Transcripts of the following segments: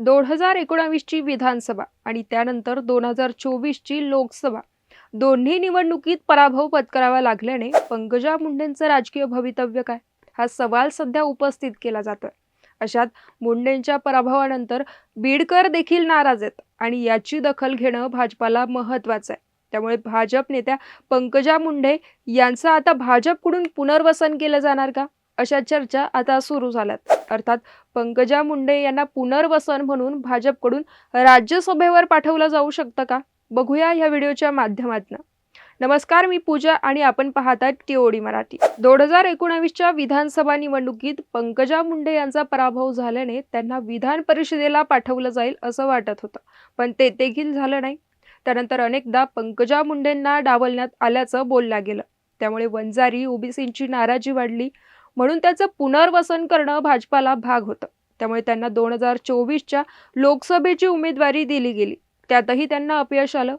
दोन हजार एकोणावीसची विधानसभा आणि त्यानंतर दोन हजार चोवीसची लोकसभा. दोन्ही निवडणुकीत पराभव पत्करावा लागल्याने पंकजा मुंडेंचं राजकीय भवितव्य काय? हा सवाल सध्या उपस्थित केला जातोय. अशात मुंडेंच्या पराभवानंतर बीडकर देखील नाराज आहेत आणि याची दखल घेणं भाजपाला महत्वाचं आहे. त्यामुळे भाजप नेत्या पंकजा मुंडे यांचं आता भाजपकडून पुनर्वसन केलं जाणार का? अशा चर्चा आता सुरू झाल्यात. अर्थात पंकजा मुंडे यांना पुनर्वसन म्हणून भाजपकडून राज्यसभेवर पाठवलं जाऊ शकतं का? बघूया या व्हिडिओच्या माध्यमातून. नमस्कार मी पूजा आणि आपण पाहतात टीओडी मराठी. दोन हजार एकोणावीसच्या विधानसभा निवडणुकीत पंकजा मुंडे यांचा पराभव झाल्याने त्यांना विधान परिषदेला पाठवलं जाईल असं वाटत होतं. पण ते देखील झालं नाही. त्यानंतर अनेकदा पंकजा मुंडेंना डावलण्यात आल्याचं बोललं गेलं. त्यामुळे वंजारी ओबीसींची नाराजी वाढली. म्हणून त्याचं पुनर्वसन करणं भाजपाला भाग होतं. त्यामुळे त्यांना दोन हजार चोवीसच्या लोकसभेची उमेदवारी दिली गेली. त्यातही त्यांना अपयश आलं.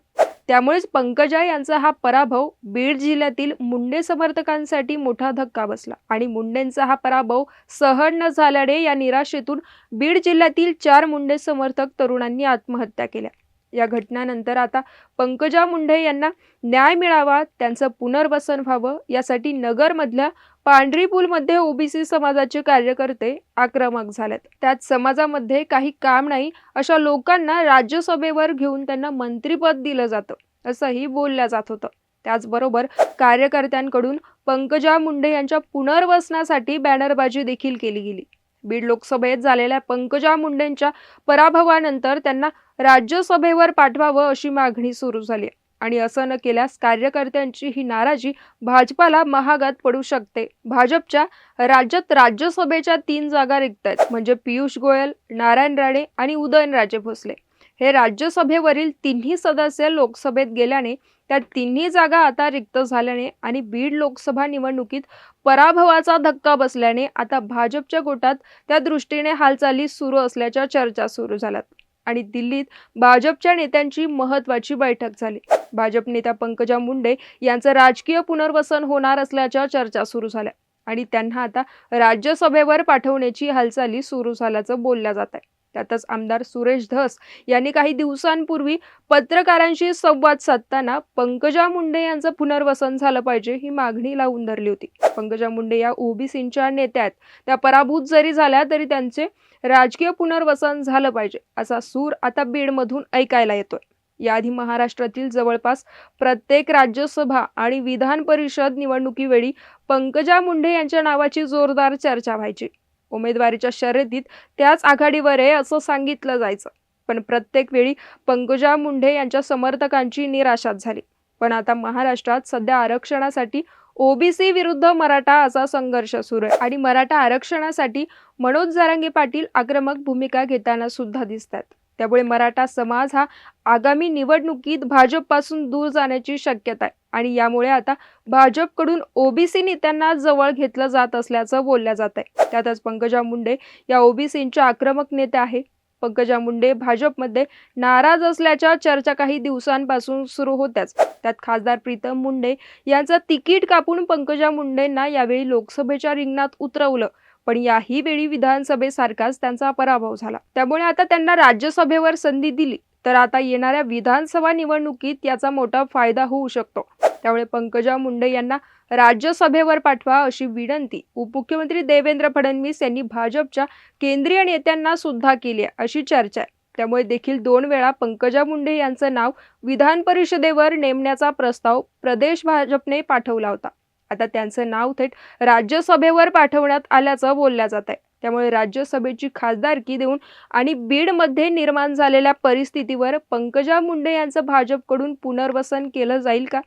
त्यामुळेच पंकजा यांचा हा पराभव बीड जिल्ह्यातील मुंडे समर्थकांसाठी मोठा धक्का बसला. आणि मुंडेंचा हा पराभव सहन न झाल्याने या निराशेतून बीड जिल्ह्यातील चार मुंडे समर्थक तरुणांनी आत्महत्या केल्या. या घटनानंतर आता पंकजा मुंडे यांना न्याय मिळावा त्यांचं पुनर्वसन व्हावं यासाठी नगरमधल्या पांढरी पूलमध्ये ओबीसी समाजाचे कार्यकर्ते आक्रमक झालेत. त्यात समाजामध्ये काही काम नाही अशा लोकांना राज्यसभेवर घेऊन त्यांना मंत्रीपद दिलं जातं असंही बोललं जात होतं. त्याचबरोबर कार्यकर्त्यांकडून पंकजा मुंडे यांच्या पुनर्वसनासाठी बॅनरबाजी देखील केली गेली. बीड लोकसभेत झालेल्या पंकजा मुंडेंच्या पराभवानंतर त्यांना राज्यसभेवर पाठवावं अशी मागणी सुरू झाली आहे. आणि असं न केल्यास कार्यकर्त्यांची ही नाराजी भाजपाला महागात पडू शकते. भाजपच्या राज्यात राज्यसभेच्या तीन जागा रिक्त आहेत म्हणजे पियुष गोयल नारायण राणे आणि उदयनराजे भोसले. हे राज्यसभेवरील तिन्ही सदस्य लोकसभेत गेल्याने त्या तिन्ही जागा आता रिक्त झाल्याने आणि बीड लोकसभा निवडणुकीत पराभवाचा धक्का बसल्याने आता भाजपच्या गोटात त्या दृष्टीने हालचाली सुरू असल्याच्या चर्चा सुरू झाल्यात. आणि दिल्लीत भाजपच्या नेत्यांची महत्वाची बैठक झाली. भाजप नेत्या पंकजा मुंडे यांचं राजकीय पुनर्वसन होणार असल्याच्या चर्चा सुरू झाल्या आणि त्यांना आता राज्यसभेवर पाठवण्याची हालचाली सुरू झाल्याचं बोलल्या जात आहे. त्यातच आमदार सुरेश धस यांनी काही दिवसांपूर्वी पत्रकारांशी संवाद साधताना पंकजा मुंडे यांचं पुनर्वसन झालं पाहिजे ही मागणी लावून धरली होती. पंकजा मुंडे या ओबीसींच्या नेत्यात. त्या पराभूत जरी झाल्या तरी त्यांचे राजकीय पुनर्वसन झालं पाहिजे असा सूर आता बीडमधून ऐकायला येतोय. याआधी महाराष्ट्रातील जवळपास प्रत्येक राज्यसभा आणि विधान परिषद निवडणुकीवेळी पंकजा मुंडे यांच्या नावाची जोरदार चर्चा व्हायची. उमेदवारीच्या शर्यतीत त्याच आघाडीवर आहे असं सांगितलं जायचं. पण प्रत्येक वेळी पंकजा मुंडे यांच्या समर्थकांची निराशाच झाली. पण आता महाराष्ट्रात सध्या आरक्षणासाठी ओबीसी विरुद्ध मराठा असा संघर्ष सुरू आहे आणि मराठा आरक्षणासाठी मनोज जारांगे पाटील आक्रमक भूमिका घेताना सुद्धा दिसतात त्यामुळे मराठा समाज हा आगामी निवडणुकीत भाजपपासून दूर जाण्याची शक्यता आहे. आणि यामुळे आता भाजपकडून ओबीसी नेत्यांना जवळ घेतलं जात असल्याचं बोलल्या जात आहे. त्यातच पंकजा मुंडे या ओबीसींच्या आक्रमक नेत्या आहे पंकजा मुंडे भाजपमध्ये नाराज असल्याच्या चर्चा काही दिवसांपासून सुरू होत्याच. त्यात खासदार प्रीतम मुंडे यांचं तिकीट कापून पंकजा मुंडेंना यावेळी लोकसभेच्या रिंगणात उतरवलं. पण याही वेळी विधानसभेसारखाच त्यांचा पराभव झाला. त्यामुळे आता त्यांना राज्यसभेवर संधी दिली तर आता येणाऱ्या विधानसभा निवडणुकीत याचा मोठा फायदा होऊ शकतो. त्यामुळे पंकजा मुंडे यांना राज्यसभेवर पाठवा अशी विनंती उपमुख्यमंत्री देवेंद्र फडणवीस यांनी भाजपच्या केंद्रीय नेत्यांना सुद्धा केली आहे अशी चर्चा आहे. त्यामुळे देखील दोन वेळा पंकजा मुंडे यांचं नाव विधान परिषदेवर नेमण्याचा प्रस्ताव प्रदेश भाजपने पाठवला होता. आता त्यांचं नाव थेट राज्यसभेवर पाठवण्यात आल्याचं बोलल्या जात आहे. त्यामुळे राज्यसभेची खासदारकी देऊन आणि बीडमध्ये निर्माण झालेल्या परिस्थितीवर पंकजा मुंडे यांचं भाजपकडून पुनर्वसन केलं जाईल का?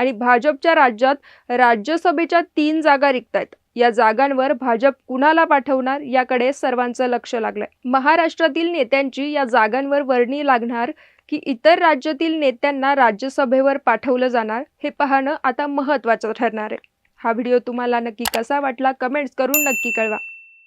आणि भाजपच्या राज्यात राज्यसभेच्या तीन जागा रिक्त आहेत या जागांवर भाजप कुणाला पाठवणार याकडे सर्वांचं लक्ष लागलंय. महाराष्ट्रातील नेत्यांची या जागांवर वर्णी लागणार की इतर राज्यातील नेत्यांना राज्यसभेवर पाठवलं जाणार हे पाहणं आता महत्त्वाचं ठरणार आहे. हा व्हिडिओ तुम्हाला नक्की कसा वाटला कमेंट्स करून नक्की कळवा.